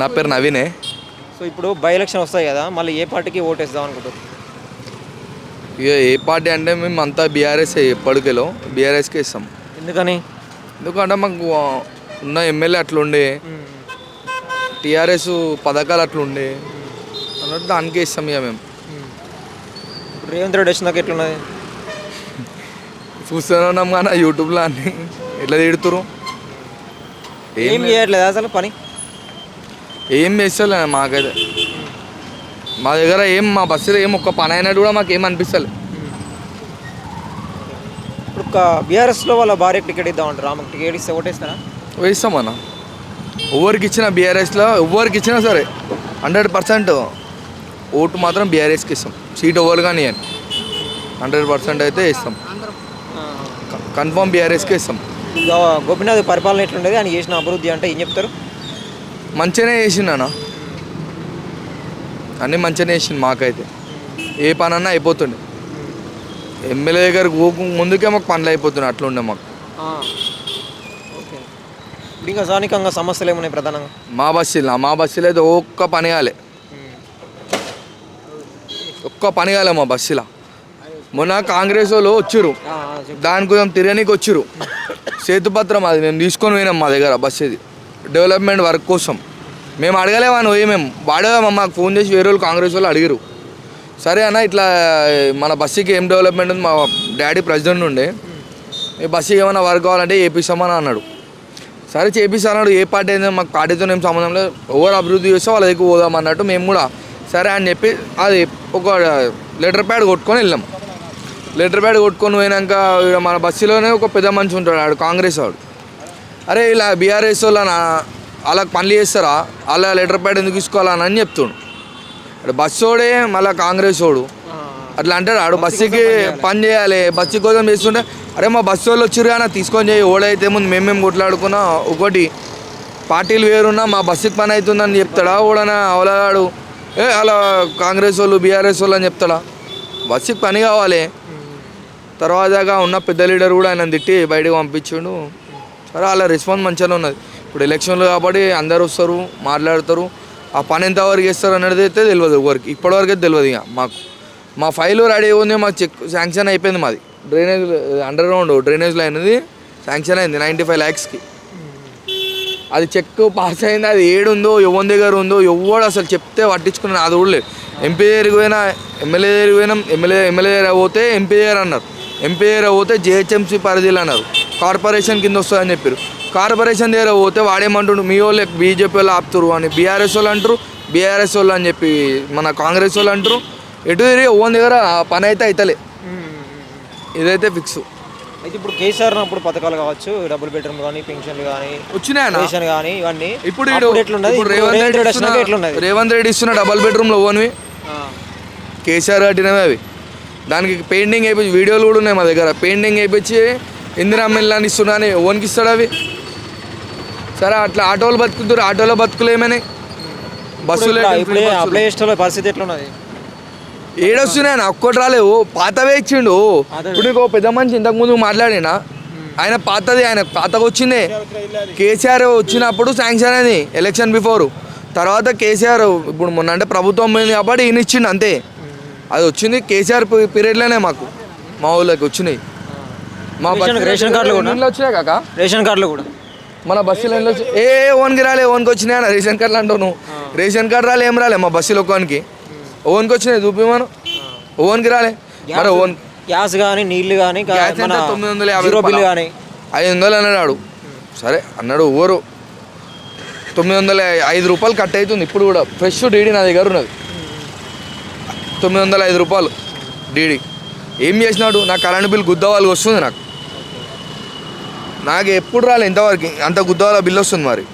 నా పేరు నవీనే. సో ఇప్పుడు బై ఎలక్షన్ వస్తాయి కదా మళ్ళీ ఏ పార్టీకి ఓటేద్దాం అనుకుంటారు ఇక ఏ పార్టీ అంటే మేము అంతా బీఆర్ఎస్ ఎప్పటికెలో బీఆర్ఎస్కే ఇస్తాం. ఎందుకని? ఎందుకంటే మాకు ఉన్న ఎమ్మెల్యే అట్లుండే. టీఆర్ఎస్ పథకాలు అట్లుండే. అన్నట్టు దానికే ఇస్తాం ఇక మేము. ఇప్పుడు రేవంత్ రెడ్డి వచ్చినాక ఎట్లున్నది? చూస్తూనే ఉన్నాం కానీ యూట్యూబ్లో అన్ని. ఎట్లా తిడుతురు ఏం చేయట్లేదు అసలు పని? ఏం చేస్తలే మాకైతే. మా దగ్గర ఏం మా బస్సులో ఏం ఒక్క పని అయినట్టు కూడా మాకు ఏం అనిపిస్తలే. ఇప్పుడు బీఆర్ఎస్లో వాళ్ళ భార్యకు టికెట్ ఇద్దామంటారు ఆమెకు టికెట్ ఇస్తే ఓటేస్తారా? వేస్తామన్న ఎవరికి ఇచ్చిన బీఆర్ఎస్లో ఎవరికి ఇచ్చినా సరే హండ్రెడ్ పర్సెంట్ ఓటు మాత్రం బీఆర్ఎస్కి ఇస్తాం. సీట్ ఎవరు కానీ అని. హండ్రెడ్ పర్సెంట్ అయితే ఇస్తాం. కన్ఫామ్ బీఆర్ఎస్కి ఇస్తాం. గోపీనాథ్ పరిపాలన ఎట్లుండేది? ఆయన చేసిన అభివృద్ధి అంటే ఏం చెప్తారు? మంచిగానే చేసిండన్న అన్నీ. మంచిగానే చేసిండు మాకైతే. ఏ పని అన్నా అయిపోతుండే. ఎమ్మెల్యే దగ్గరకు పోకు ముందుకే మాకు పనులు అయిపోతున్నాయి అట్లుండే మాకు. ఓకే. ఇప్పుడు ఇంకా స్థానికంగా సమస్యలు ఏమున్నాయి ప్రధానంగా? మా బస్సులో మా బస్సులో అయితే ఒక్క పని కాలే. ఒక్క పని కాలే మా బస్సులో. మొన్న కాంగ్రెస్ వాళ్ళు వచ్చిర్రు. దాని కోసం తిరగనీకి వచ్చిర్రు. సేతుపత్రం అది మేము తీసుకొని పోయినాం మా దగ్గర బస్ ఇది. డెవలప్మెంట్ వర్క్ కోసం. మేము అడగలేమని పోయి మేము వాడేమో మాకు ఫోన్ చేసి వేరే వాళ్ళు కాంగ్రెస్ వాళ్ళు అడిగారు సరే అన్న ఇట్లా మన బస్సుకి ఏం డెవలప్మెంట్ ఉంది? మా డాడీ ప్రెసిడెంట్ ఉండే. ఈ బస్సుకి ఏమైనా వర్క్ కావాలంటే చేపిస్తామని అన్నాడు. సరే చేపిస్తాడు ఏ పార్టీ అయితే మాకు పార్టీతో ఏం సంబంధం లేదు. ఎవరు అభివృద్ధి చేస్తే వాళ్ళ దగ్గర పోదాం అన్నట్టు మేము కూడా సరే అని చెప్పి అది ఒక లెటర్ ప్యాడ్ కొట్టుకొని వెళ్ళాం. లెటర్ ప్యాడ్ కొట్టుకొని పోయినాక మన బస్సులోనే ఒక పెద్ద మనిషి ఉంటాడు ఆడు కాంగ్రెస్ వాడు అరే ఇలా బీఆర్ఎస్ వాళ్ళు వాళ్ళకి పనులు చేస్తారా? అలా లెటర్ ప్యాడ్ ఎందుకు తీసుకోవాలని అని చెప్తుండు. అక్కడ బస్సోడే మళ్ళీ కాంగ్రెస్ వాడు. అట్లా అంటాడు ఆడు బస్సుకి పని చేయాలి. బస్సు కోసం చేస్తుంటే అరే మా బస్సు వాళ్ళు వచ్చిర్రు కానీ తీసుకొని చేయి ఓడైతే ముందు మేమేం కొట్లాడుకున్నా ఒకటి పార్టీలు వేరున్నా మా బస్సుకి పని అవుతుందని చెప్తాడా? ఓడనా అవలాడు? ఏ అలా కాంగ్రెస్ వాళ్ళు బీఆర్ఎస్ వాళ్ళు అని చెప్తాడా? బస్సుకి పని కావాలి. తర్వాతగా ఉన్న పెద్ద లీడర్ కూడా ఆయన తిట్టి బయటకు పంపించిండు. సరే అలా రెస్పాన్స్ మంచిగానే ఉన్నది. ఇప్పుడు ఎలక్షన్లు కాబట్టి అందరు వస్తారు మాట్లాడతారు. ఆ పని ఎంతవరకు చేస్తారు అనేది అయితే తెలియదు ఎవరికి. ఇప్పటివరకు అయితే తెలియదు ఇక మాకు. మా ఫైల్ రెడీ ఉంది మాకు చెక్ శాంక్షన్ అయిపోయింది మాది. Drainage underground drainage line అది శాంక్షన్ అయింది నైంటీ ఫైవ్ ల్యాక్స్కి అది చెక్ పాస్ అయింది అది ఏడుందో ఎవరి దగ్గర ఉందో ఎవడు అసలు చెప్తే పట్టించుకున్నాను అది కూడా లేదు. ఎంపీ దగ్గరికి పోయినా ఎమ్మెల్యే దగ్గరికి పోయినాం ఎమ్మెల్యే ఎమ్మెల్యే దగ్గర పోతే ఎంపీ దగ్గర అన్నారు. ఎంపీ దగ్గర పోతే జేహెచ్ఎంసీ పరిధిలో అన్నారు. కార్పొరేషన్ కింద వస్తుందని చెప్పారు కార్పొరేషన్ దగ్గర పోతే వాడేమంటుండు మీ వాళ్ళు బీజేపీ వాళ్ళు ఆపుతురు అని. బీఆర్ఎస్ వాళ్ళు అంటారు బీఆర్ఎస్ వాళ్ళు అని చెప్పి మన కాంగ్రెస్ వాళ్ళు అంటారు ఎటు తిరిగి ఓన్ దగ్గర పని అయితే అవుతలే ఇదైతే ఫిక్స్. అయితే ఇప్పుడు కేసీఆర్ అప్పుడు పథకాలు కావచ్చు డబుల్ బెడ్రూమ్ కానీ పెన్షన్లు కానీ వచ్చినాయనా రేషన్ కానీ ఇవన్నీ ఇప్పుడు రేవంత్ రెడ్డి రేవంత్ రెడ్డి ఇస్తున్న డబల్ బెడ్రూమ్లో ఓన్వి. కేసీఆర్ కట్టినవి అవి. దానికి పెయింటింగ్ వేయించి వీడియోలు కూడా ఉన్నాయి మా దగ్గర. పెయింటింగ్ వేయించి ఇందిరా మిల్లాన్ని ఇస్తున్నా అని ఓన్కి ఇస్తాడు అవి? సరే అట్లా ఆటోలు బతుకుతారు ఆటోలో బతుకులు ఏమని బస్సులు. పరిస్థితి ఎట్లున్నది? ఏడొస్తున్నాయి నా ఒక్కటి రాలేవు పాతవే ఇచ్చిండు. ఇప్పుడు నీకు ఓ పెద్ద మనిషి ఇంతకు ముందు మాట్లాడినా? ఆయన పాతది ఆయన పాతగా వచ్చిందే. కేసీఆర్ వచ్చినప్పుడు శాంక్షన్ అయింది ఎలక్షన్ బిఫోర్. తర్వాత కేసీఆర్ ఇప్పుడు మొన్న అంటే ప్రభుత్వం పోయింది కాబట్టి ఈయన ఇచ్చిండు అంతే. అది వచ్చింది కేసీఆర్ పీరియడ్లోనే మాకు. మా ఊళ్ళకి వచ్చినాయి. మా రేషన్- కార్డులు కూడా? వచ్చినాయి కాక? రేషన్ కార్డులు కూడా. మన బస్సులో ఏ ఓన్కి రాలే ఓన్కి వచ్చినాయి అన్న. రేషన్ కార్డులు అంటావు నువ్వు. రేషన్ కార్డు రాలే ఏం రాలే మా బస్సులో ఒక్కోనికి ఓన్కి వచ్చినాయి చూపిమను ఓన్కి రాలే. మరి ఓన్ గ్యాస్ కానీ నీళ్ళు కానీ తొమ్మిది వందల యాభై రూపాయలా? కానీ ఐదు వందలు అన్నాడు సరే అన్నాడు ఊరు. తొమ్మిది వందల ఐదు రూపాయలు కట్ అవుతుంది. ఇప్పుడు కూడా ఫ్రెష్ డీడీ నా దగ్గర ఉన్నది. తొమ్మిది వందల ఐదు రూపాయలు డీడీ. ఏం చేసినాడు? నా కరెంట్ బిల్ గుద్దవాళ్ళకి వస్తుంది నాకు. నాకు ఎప్పుడు రాలే ఇంతవరకు. అంత గుద్దవాళ్ళ బిల్ వస్తుంది మరి.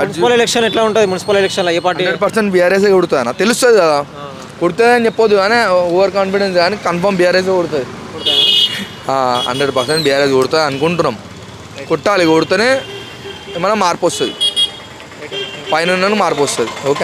మున్సిపల్ ఎలక్షన్ ఎట్లా ఉంటుంది? మున్సిపల్ ఎలక్షన్లో ఏ పార్టీ? పర్సెంట్ బీఆర్ఎస్ కొడుతుంది తెలుస్తుంది కదా. కొడుతుంది అని చెప్పొద్దు కానీ ఓవర్ కాన్ఫిడెన్స్ కానీ కన్ఫర్మ్ బీఆర్ఎస్ కొడుతుంది. హండ్రెడ్ పర్సెంట్ బీఆర్ఎస్ కొడుతుంది అనుకుంటున్నాం. కొట్టాలి కొడితేనే ఏమైనా మార్పు వస్తుంది. పైన మార్పు వస్తుంది. ఓకే.